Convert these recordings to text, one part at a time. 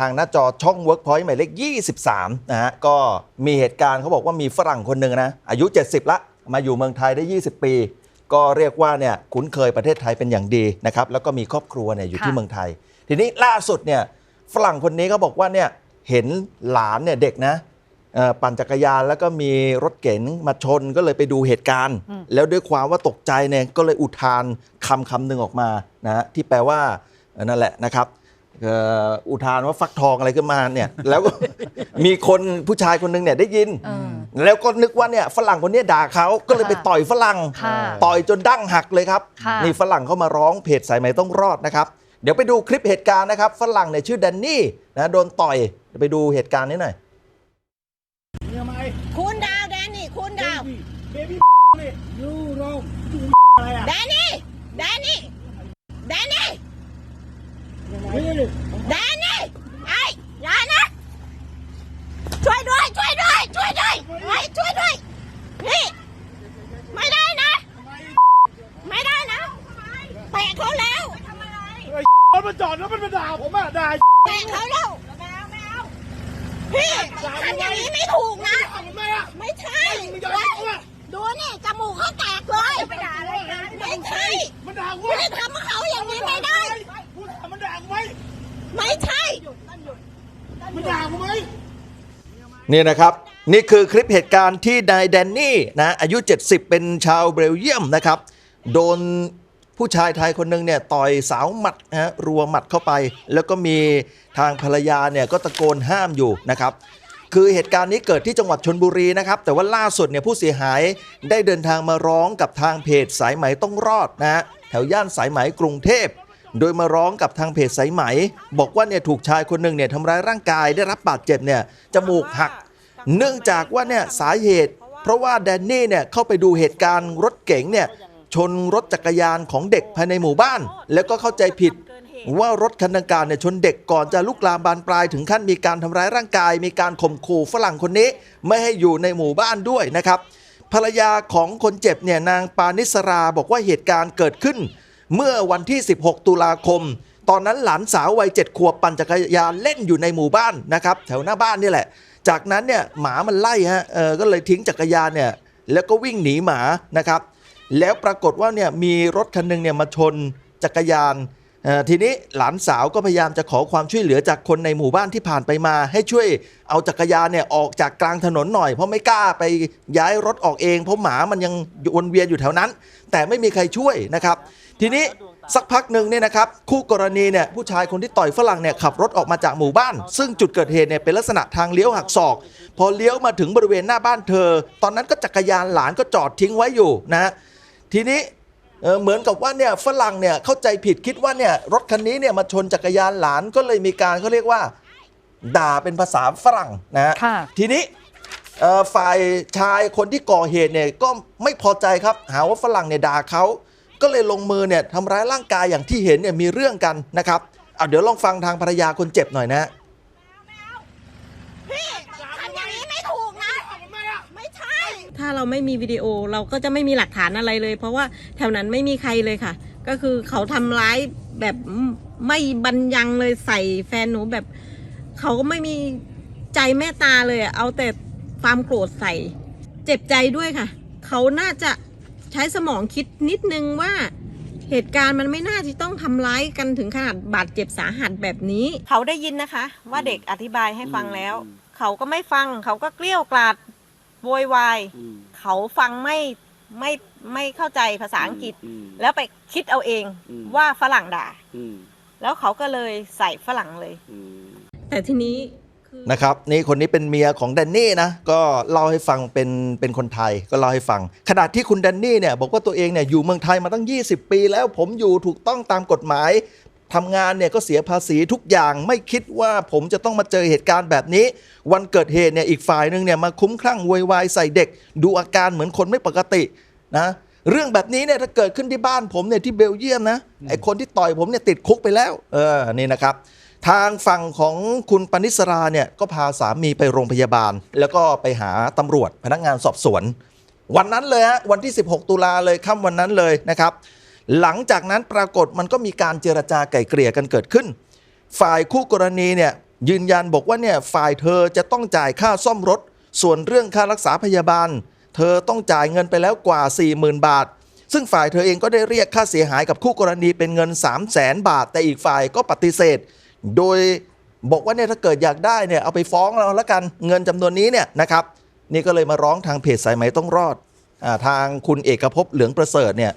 ทางหน้าจอช่อง Workpoint หมายเลข 23 นะฮะ ก็มีเหตุการณ์เขาบอกว่ามีฝรั่งคนหนึ่งนะ อายุ 70 ละ มาอยู่เมืองไทยได้ 20 ปี ก็เรียกว่าเนี่ยคุ้นเคยประเทศไทยเป็นอย่างดีนะครับ แล้วก็มีครอบครัวเนี่ยอยู่ที่ค่ะเมืองไทย ทีนี้ล่าสุดเนี่ยฝรั่งคนนี้เขาบอกว่าเนี่ยเห็นหลานเนี่ยเด็กนะเอ่อปั่นจักรยานแล้วก็มีรถเก๋งมาชนก็เลยไปดูเหตุการณ์ แล้วด้วยความว่าตกใจเนี่ยก็เลยอุทานคำคำหนึ่งออกมานะฮะที่แปลว่าเอ่อนั่นแหละนะครับเอ่ออุทานว่าฟักทองอะไรขึ้นมาเนี่ย แล้วก็มีคนผู้ชายคนหนึงเนี่ยได้ยินเออแล้วก็นึกว่าเนี่ยฝรั่งคนเนี้ยด่าเขาก็เลยไปค่ะต่อยฝรั่งค่ะต่อยจนดั้งหักเลยครับค่ะนี่ฝรั่งเข้ามาร้องเพจสายไหมต้องรอดนะครับ เดี๋ยวไปดูคลิปเหตุการณ์นะครับฝรั่งเนี่ยชื่อแดนนี่นะโดนต่อยเดี๋ยวไปดูเหตุการณ์นี้หน่อยเนี่ยไหมคุณดาวแดนนี่คุณดาวเบบี้นี่ยูโรยูอะไรอะแดนนี่แดนนี่แดนนี่นี่ แดนนี่ไอ้อย่านะช่วยด้วยช่วยด้วยช่วยด้วยไอ้ช่วยด้วยนี่ไม่ได้นะ ไม่ได้นะ เตะเขาแล้วรถมันจอดแล้วมันมาด่าผมอะด่าเตะเขาแล้วพี่ทำอย่างนี้ไม่ถูกนะทำไมอะไม่ใช่มึงจะด่ากูอะดูนี่จมูกเขาแตกเลยไปด่าอะไรกันไม่ใช่มันด่ากูไม่ทำกับเขาอย่างนี้ไม่ได้กูถามมันด่ากูไหมไม่ใช่มันด่ากูไหมนี่นะครับนี่คือคลิปเหตุการณ์ที่นายแดนนี่นะอายุ 70 เป็นชาวเบลเยียมนะครับ โดน ผู้ชายไทยคนหนึ่งเนี่ยต่อยสาวหมัดนะฮะรัวหมัดเข้าไป แล้วก็มีทางภรรยาเนี่ยก็ตะโกนห้ามอยู่นะครับคือเหตุการณ์นี้เกิดที่จังหวัดชนบุรีนะครับ แต่ว่าล่าสุดเนี่ยผู้เสียหายได้เดินทางมาร้องกับทางเพจสายไหมต้องรอดนะฮะแถวย่านสายไหมกรุงเทพ โดยมาร้องกับทางเพจสายไหม บอกว่าเนี่ยถูกชายคนหนึ่งเนี่ยทำร้ายร่างกายได้รับบาดเจ็บเนี่ยจมูกหัก เนื่องจากว่าเนี่ยสาเหตุ เพราะว่าแดนนี่เนี่ยเข้าไปดูเหตุการณ์รถเก๋งเนี่ย ชนรถจักรยานของเด็กภายในหมู่บ้าน แล้วก็เข้าใจผิด ว่ารถคันดังกล่าวเนี่ยชนเด็กก่อนจะลุกลามบานปลายถึงขั้นมีการทำร้ายร่างกาย มีการข่มขู่ฝรั่งคนนี้ ไม่ให้อยู่ในหมู่บ้านด้วยนะครับ ภรรยาของคนเจ็บเนี่ยนางปานิสราบอกว่าเหตุการณ์เกิดขึ้น เมื่อวันที่ 16 ตุลาคม ตอนนั้นหลานสาววัย7ขวบปั่นจักรยานเล่นอยู่ในหมู่บ้านนะครับ แถวหน้าบ้านนี่แหละ จากนั้นเนี่ยหมามันไล่ฮะเออก็เลยทิ้งจักรยานเนี่ยแล้วก็วิ่งหนีหมานะครับ แล้วปรากฏว่าเนี่ยมีรถคันหนึงเนี่ยมาชนจักรยานทีนี้หลานสาวก็พยายามจะขอความช่วยเหลือจากคนในหมู่บ้านที่ผ่านไปมา ให้ช่วยเอาจักรยานเนี่ยออกจากกลางถนนหน่อย เพราะไม่กล้าไปย้ายรถออกเอง เพราะหมามันยังวนเวียนอยู่แถวนั้น แต่ไม่มีใครช่วยนะครับ ทีนี้สักพักหนึ่งเนี่ยนะครับคู่กรณีเนี่ยผู้ชายคนที่ต่อยฝรั่งเนี่ยขับรถออกมาจากหมู่บ้าน ซึ่งจุดเกิดเหตุเนี่ยเป็นลักษณะทางเลี้ยวหักศอก พอเลี้ยวมาถึงบริเวณหน้าบ้านเธอ ตอนนั้นก็จักรยานหลานก็จอดทิ้งไว้อยู่นะฮะ ทีนี้เอ่อเหมือนกับว่าเนี่ยฝรั่งเนี่ยเข้าใจผิดคิดว่าเนี่ยรถคันนี้เนี่ยมาชนจักรยานหลานก็เลยมีการเขาเรียกว่า ด่าเป็นภาษาฝรั่งนะฮะค่ะทีนี้เอ่อฝ่ายชายคนที่ก่อเหตุเนี่ยก็ไม่พอใจครับ หาว่าฝรั่งเนี่ยด่าเขาก็เลยลงมือเนี่ยทำร้ายร่างกายอย่างที่เห็นเนี่ยมีเรื่องกันนะครับเอาเดี๋ยวลองฟังทางภรรยาคนเจ็บหน่อยนะฮะ พี่ทำอย่างนี้ไม่ถูกนะ ทำไมอะ ไม่ใช่ ถ้าเราไม่มีวิดีโอเราก็จะไม่มีหลักฐานอะไรเลย เพราะว่าแถวนั้นไม่มีใครเลยค่ะ ก็คือเขาทำร้ายแบบไม่บันยังเลยใส่แฟนหนูแบบ เขาก็ไม่มีใจเมตตาเลยอะเอาแต่ความโกรธใส่ เจ็บใจด้วยค่ะ เขาน่าจะใช้สมองคิดนิดนึงว่าเหตุการณ์มันไม่น่าที่ต้องทำร้ายกันถึงขนาดบาดเจ็บสาหัสแบบนี้ เขาได้ยินนะคะ ว่าเด็กอธิบายให้ฟังแล้ว เขาก็ไม่ฟัง เขาก็เกลี้ยวกล่อด โวยวายเขาฟังไม่ไม่ไม่เข้าใจภาษาอังกฤษแล้วไปคิดเอาเองอืม ว่าฝรั่งด่า อืมแล้วเขาก็เลยใส่ฝรั่งเลย อืม แต่ทีนี้คือนะครับนี่คนนี้เป็นเมียของแดนนี่นะก็เล่าให้ฟังเป็นเป็นคนไทยก็เล่าให้ฟัง ขณะที่คุณแดนนี่เนี่ยบอกว่าตัวเองเนี่ยอยู่เมืองไทยมาตั้ง 20 ปีแล้วผมอยู่ถูกต้องตามกฎหมาย ทำงานเนี่ยก็เสียภาษีทุกอย่างไม่คิดว่าผมจะต้องมาเจอเหตุการณ์แบบนี้ วันเกิดเหตุเนี่ยอีกฝ่ายหนึ่งเนี่ยมาคุ้มคลั่งโวยวายใส่เด็ก ดูอาการเหมือนคนไม่ปกตินะเรื่องแบบนี้เนี่ยถ้าเกิดขึ้นที่บ้านผมเนี่ยที่เบลเยียมนะไอคนที่ต่อยผมเนี่ยติดคุกไปแล้วเออนี่นะครับ ทางฝั่งของคุณปณิสราเนี่ยก็พาสามีไปโรงพยาบาล แล้วก็ไปหาตำรวจพนักงานสอบสวน วันนั้นเลยฮะวันที่ 16 ตุลาเลยค่ำวันนั้นเลยนะครับ หลังจากนั้นปรากฏมันก็มีการเจรจาไกล่เกลี่ยกันเกิดขึ้น ฝ่ายคู่กรณีเนี่ยยืนยันบอกว่าเนี่ยฝ่ายเธอจะต้องจ่ายค่าซ่อมรถ ส่วนเรื่องค่ารักษาพยาบาล เธอต้องจ่ายเงินไปแล้วกว่า 40,000 บาท ซึ่งฝ่ายเธอเองก็ได้เรียกค่าเสียหายกับคู่กรณีเป็นเงิน 3 0 0แสนบาท แต่อีกฝ่ายก็ปฏิเสธ โดยบอกว่าเนี่ยถ้าเกิดอยากได้เนี่ยเอาไปฟ้องเราล้วกันเงินจำนวนนี้เนี่ยนะครับนี่ก็เลยมาร้องทางเพจสายไหมต้องรอดอทางคุณเอกภพเหลืองประเสริฐเนี่ย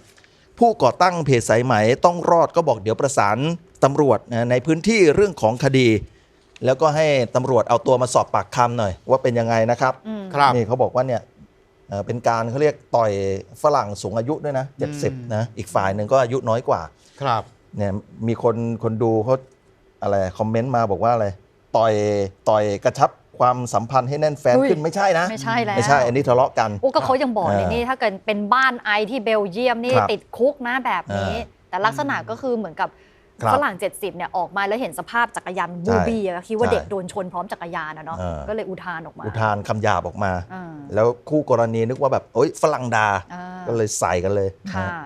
ผู้ก่อตั้งเพจสายไหมต้องรอดก็บอกเดี๋ยวประสานตำรวจนะในพื้นที่เรื่องของคดี แล้วก็ให้ตำรวจเอาตัวมาสอบปากคำหน่อย ว่าเป็นยังไงนะครับครับนี่เขาบอกว่าเนี่ยเอ่อเป็นการเขาเรียกต่อยฝรั่งสูงอายุด้วยนะ70นะอีกฝ่ายหนึ่งก็อายุน้อยกว่าครับเนี่ยมีคนคนดูเขาอะไรคอมเมนต์มาบอกว่าอะไรต่อยต่อยกระชับ ความสัมพันธ์ให้แน่นแฟนอุ้ยขึ้นไม่ใช่นะไม่ใช่แล้วไม่ใช่ อันนี้ทะเลาะกันโอ้ก็เขายังบอกเลยเออนี่ถ้าเกิดเป็นบ้านไอที่เบลเยียมนี่ครับติดคุกนะแบบนี้เออแต่ลักษณะก็คือเหมือนกับครับฝรั่ง 70 เนี่ยออกมาแล้วเห็นสภาพจักรยานบูบี้อะคิดว่าใช่เด็กโดนชนพร้อมจักรยานอะเนาะเออก็เลยอุทานออกมา อุทานคำหยาบออกมาอ่าแล้วคู่กรณีนึกว่าแบบโอ๊ยฝรั่งดาอ่าก็เลยใส่กันเลยนะค่ะฮะ